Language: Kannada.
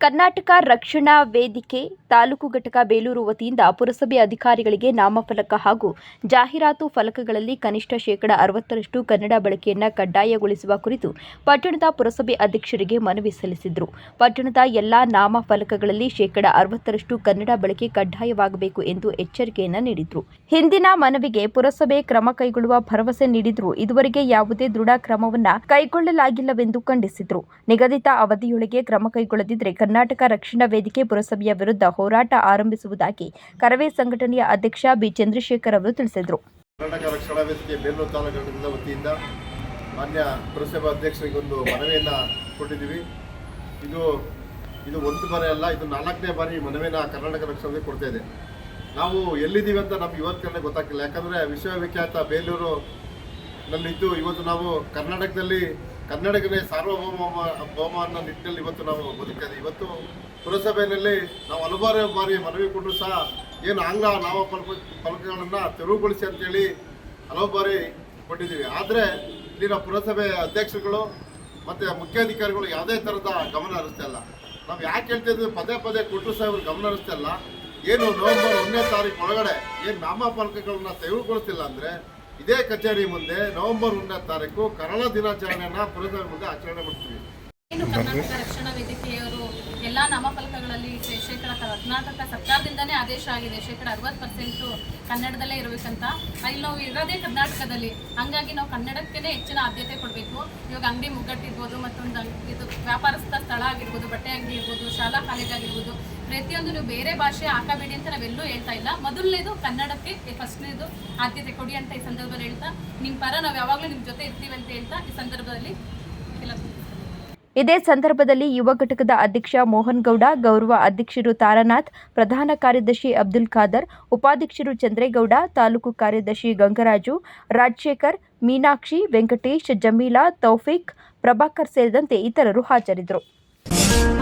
ಕರ್ನಾಟಕ ರಕ್ಷಣಾ ವೇದಿಕೆ ತಾಲೂಕು ಘಟಕ ಬೇಲೂರು ವತಿಯಿಂದ ಪುರಸಭೆ ಅಧಿಕಾರಿಗಳಿಗೆ ನಾಮಫಲಕ ಹಾಗೂ ಜಾಹೀರಾತು ಫಲಕಗಳಲ್ಲಿ ಕನಿಷ್ಠ ಶೇಕಡ ಅರವತ್ತರಷ್ಟು ಕನ್ನಡ ಬಳಕೆಯನ್ನು ಕಡ್ಡಾಯಗೊಳಿಸುವ ಕುರಿತು ಪಟ್ಟಣದ ಪುರಸಭೆ ಅಧ್ಯಕ್ಷರಿಗೆ ಮನವಿ ಸಲ್ಲಿಸಿದರು. ಪಟ್ಟಣದ ಎಲ್ಲಾ ನಾಮಫಲಕಗಳಲ್ಲಿ ಶೇಕಡ ಅರವತ್ತರಷ್ಟು ಕನ್ನಡ ಬಳಕೆ ಕಡ್ಡಾಯವಾಗಬೇಕು ಎಂದು ಎಚ್ಚರಿಕೆಯನ್ನು ನೀಡಿದರು. ಹಿಂದಿನ ಮನವಿಗೆ ಪುರಸಭೆ ಕ್ರಮ ಕೈಗೊಳ್ಳುವ ಭರವಸೆ ನೀಡಿದರೂ. ಇದುವರೆಗೆ ಯಾವುದೇ ದೃಢ ಕ್ರಮವನ್ನು ಕೈಗೊಳ್ಳಲಾಗಿಲ್ಲವೆಂದು ಖಂಡಿಸಿದರು. ನಿಗದಿತ ಅವಧಿಯೊಳಗೆ ಕ್ರಮ ಕೈಗೊಳ್ಳದಿದ್ದರೆ ಕರ್ನಾಟಕ ರಕ್ಷಣಾ ವೇದಿಕೆ ಪುರಸಭೆಯ ವಿರುದ್ಧ ಹೋರಾಟ ಆರಂಭಿಸುವುದಾಗಿ ಕರವೇ ಸಂಘಟನೆಯ ಅಧ್ಯಕ್ಷ ಬಿ ಚಂದ್ರಶೇಖರ್ ಅವರು ತಿಳಿಸಿದರು. ಕರ್ನಾಟಕ ರಕ್ಷಣಾ ವೇದಿಕೆ ಬೇಲೂರು ತಾಲೂಕು ವತಿಯಿಂದ ಮಾನ್ಯ ಪುರಸಭಾ ಅಧ್ಯಕ್ಷರಿಗೆ ಒಂದು ಮನವಿಯನ್ನು ಕೊಟ್ಟಿದ್ದೀವಿ. ಇದು ಇದು ಒಂದು ಬಾರಿ ಅಲ್ಲ, ಇದು ನಾಲ್ಕನೇ ಬಾರಿ ಮನವಿನ ಕರ್ನಾಟಕ ರಕ್ಷಣಾ ವೇದಿಕೆ ಕೊಡ್ತಾ ಇದೆ. ನಾವು ಎಲ್ಲಿದ್ದೀವಿ ಅಂತ ನಮ್ಗೆ ಇವತ್ತು ಕಡೆ ಗೊತ್ತಾಗ್ತಿಲ್ಲ. ಯಾಕಂದರೆ ವಿಶ್ವವಿಖ್ಯಾತ ಬೇಲೂರು ನಲ್ಲಿದ್ದು ಇವತ್ತು ನಾವು ಕರ್ನಾಟಕದಲ್ಲಿ ಕನ್ನಡಕನೇ ಸಾರ್ವಭೌಮ ಭೌಮ ಅನ್ನೋ ನಿಟ್ಟಿನಲ್ಲಿ ಇವತ್ತು ನಾವು ಬದುಕಿದೆ ಇವತ್ತು ಪುರಸಭೆಯಲ್ಲಿ ನಾವು ಹಲವಾರು ಬಾರಿ ಮನವಿ ಕೊಟ್ಟರು ಸಹ ಏನು ಆಂಗ್ಲ ನಾಮ ಫಲಕ ಫಲಕಗಳನ್ನು ತೆರವುಗೊಳಿಸಿ ಅಂತೇಳಿ ಹಲವು ಬಾರಿ ಕೊಟ್ಟಿದ್ದೀವಿ. ಆದರೆ ಇಲ್ಲಿನ ಪುರಸಭೆ ಅಧ್ಯಕ್ಷರುಗಳು ಮತ್ತು ಮುಖ್ಯಾಧಿಕಾರಿಗಳು ಯಾವುದೇ ಥರದ ಗಮನ ಹರಿಸ್ತಾ ಇಲ್ಲ. ನಾವು ಯಾಕೆ ಹೇಳ್ತಾ ಪದೇ ಪದೇ ಕೊಟ್ಟರು ಸಹ ಇವರು ಗಮನ ಹರಿಸ್ತಾ ಇಲ್ಲ. ಏನು ನವೆಂಬರ್ ಒಂದನೇ ತಾರೀಕು ಒಳಗಡೆ ಏನು ನಾಮಫಲಕಗಳನ್ನ ತೆರವುಗೊಳಿಸ್ತಿಲ್ಲ ಅಂದರೆ ಇದೇ ಕಚೇರಿ ಮುಂದೆ ನವೆಂಬರ್ ಒಂದನೇ ತಾರೀಕು ಕನ್ನಡ ದಿನಾಚರಣೆಯನ್ನ ಪುರಸಭೆ ಮುಂದೆ ಆಚರಣೆ ಮಾಡ್ತೀವಿ. ಏನು ಕರ್ನಾಟಕ ರಕ್ಷಣಾ ವೇದಿಕೆಯವರು ಎಲ್ಲಾ ನಾಮಫಲಕಗಳಲ್ಲಿ ಶೇಕಡ ಕರ್ನಾಟಕ ಸರ್ಕಾರದಿಂದನೇ ಆದೇಶ ಆಗಿದೆ. ಶೇಕಡ ಅರವತ್ತು ಪರ್ಸೆಂಟು ಕನ್ನಡದಲ್ಲೇ ಇರಬೇಕಂತ. ಅಲ್ಲಿ ನಾವು ಇರೋದೇ ಕರ್ನಾಟಕದಲ್ಲಿ. ಹಂಗಾಗಿ ನಾವು ಕನ್ನಡಕ್ಕೇ ಹೆಚ್ಚಿನ ಆದ್ಯತೆ ಕೊಡಬೇಕು. ಇವಾಗ ಅಂಗಡಿ ಮುಗ್ಗಟ್ಟಿರ್ಬೋದು, ಮತ್ತೊಂದು ಇದು ವ್ಯಾಪಾರಸ್ಥ ಸ್ಥಳ ಆಗಿರ್ಬೋದು, ಬಟ್ಟೆ ಅಂಗಡಿ ಇರ್ಬೋದು, ಶಾಲಾ ಕಾಲೇಜ್ ಆಗಿರ್ಬೋದು, ಪ್ರತಿಯೊಂದು ನೀವು ಬೇರೆ ಭಾಷೆ ಹಾಕಬೇಡಿ ಅಂತ ನಾವೆಲ್ಲೂ ಹೇಳ್ತಾ ಇಲ್ಲ. ಮೊದಲನೇದು ಕನ್ನಡಕ್ಕೆ ಫಸ್ಟ್ನೇದು ಆದ್ಯತೆ ಕೊಡಿ ಅಂತ ಈ ಸಂದರ್ಭದಲ್ಲಿ ಹೇಳ್ತಾ ನಿಮ್ಮ ಪರ ನಾವು ಯಾವಾಗಲೂ ನಿಮ್ಮ ಜೊತೆ ಇರ್ತೀವಿ ಅಂತ ಹೇಳ್ತಾ ಈ ಸಂದರ್ಭದಲ್ಲಿ ಇದೇ ಸಂದರ್ಭದಲ್ಲಿ ಯುವ ಘಟಕದ ಅಧ್ಯಕ್ಷ ಮೋಹನ್ ಗೌಡ ಗೌರವ ಅಧ್ಯಕ್ಷರು ತಾರಾನಾಥ್, ಪ್ರಧಾನ ಕಾರ್ಯದರ್ಶಿ ಅಬ್ದುಲ್ ಖಾದರ್, ಉಪಾಧ್ಯಕ್ಷರು ಚಂದ್ರೇಗೌಡ, ತಾಲೂಕು ಕಾರ್ಯದರ್ಶಿ ಗಂಗರಾಜು, ರಾಜಶೇಖರ್, ಮೀನಾಕ್ಷಿ, ವೆಂಕಟೇಶ್, ಜಮೀಲಾ, ತೌಫಿಕ್, ಪ್ರಭಾಕರ್ ಸೇರಿದಂತೆ ಇತರರು ಹಾಜರಿದ್ದರು. Thank you.